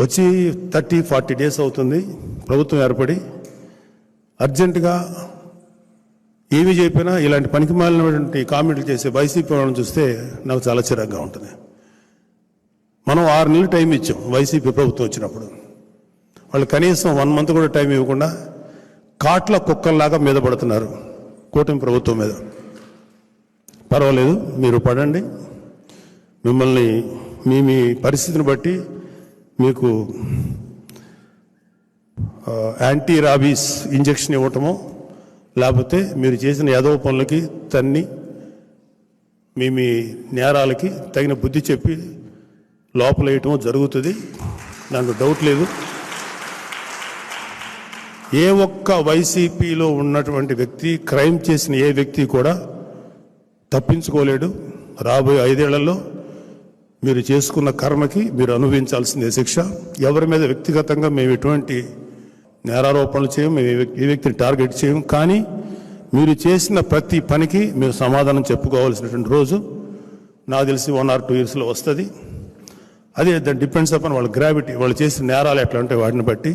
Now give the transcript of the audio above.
వచ్చి thirty forty days అవుతుంది. ప్రభుత్వం ఏర్పడి అర్జెంటుగా ఏమి చెప్పినా ఇలాంటి పనికి మాలినటువంటి కామెంట్లు చేసే వైసీపీ వాళ్ళని చూస్తే నాకు చాలా చిరాగ్గా ఉంటుంది. మనం ఆరు నెలలు టైం ఇచ్చాం వైసీపీ ప్రభుత్వం వచ్చినప్పుడు. వాళ్ళు కనీసం వన్ మంత్ కూడా టైం ఇవ్వకుండా కాట్ల కుక్కల్లాగా మీద పడుతున్నారు కూటమి ప్రభుత్వం మీద. పర్వాలేదు మీరు పడండి. మిమ్మల్ని మీ మీ పరిస్థితిని బట్టి మీకు యాంటీ రాబీస్ ఇంజెక్షన్ ఇవ్వటమో లేకపోతే మీరు చేసిన యాదవ పనులకి తన్ని మీ మీ నేరాలకి తగిన బుద్ధి చెప్పి లోపల వేయటమో జరుగుతుంది. దాంట్లో డౌట్ లేదు. ఏ ఒక్క వైసీపీలో ఉన్నటువంటి వ్యక్తి క్రైమ్ చేసిన ఏ వ్యక్తి కూడా తప్పించుకోలేడు. రాబోయే ఐదేళ్ళలో మీరు చేసుకున్న కర్మకి మీరు అనుభవించాల్సిందే శిక్ష. ఎవరి మీద వ్యక్తిగతంగా మేము ఎటువంటి నేరారోపణలు చేయము మేము ఏ వ్యక్తిని టార్గెట్ చేయము. కానీ మీరు చేసిన ప్రతి పనికి మీరు సమాధానం చెప్పుకోవాల్సినటువంటి రోజు నాకు తెలిసి వన్ ఆర్ టూ ఇయర్స్లో వస్తుంది. అదే దట్ డిపెండ్స్ అపాన్ వాళ్ళ గ్రావిటీ వాళ్ళు చేసిన నేరాలు ఎట్లా ఉంటాయి వాటిని బట్టి.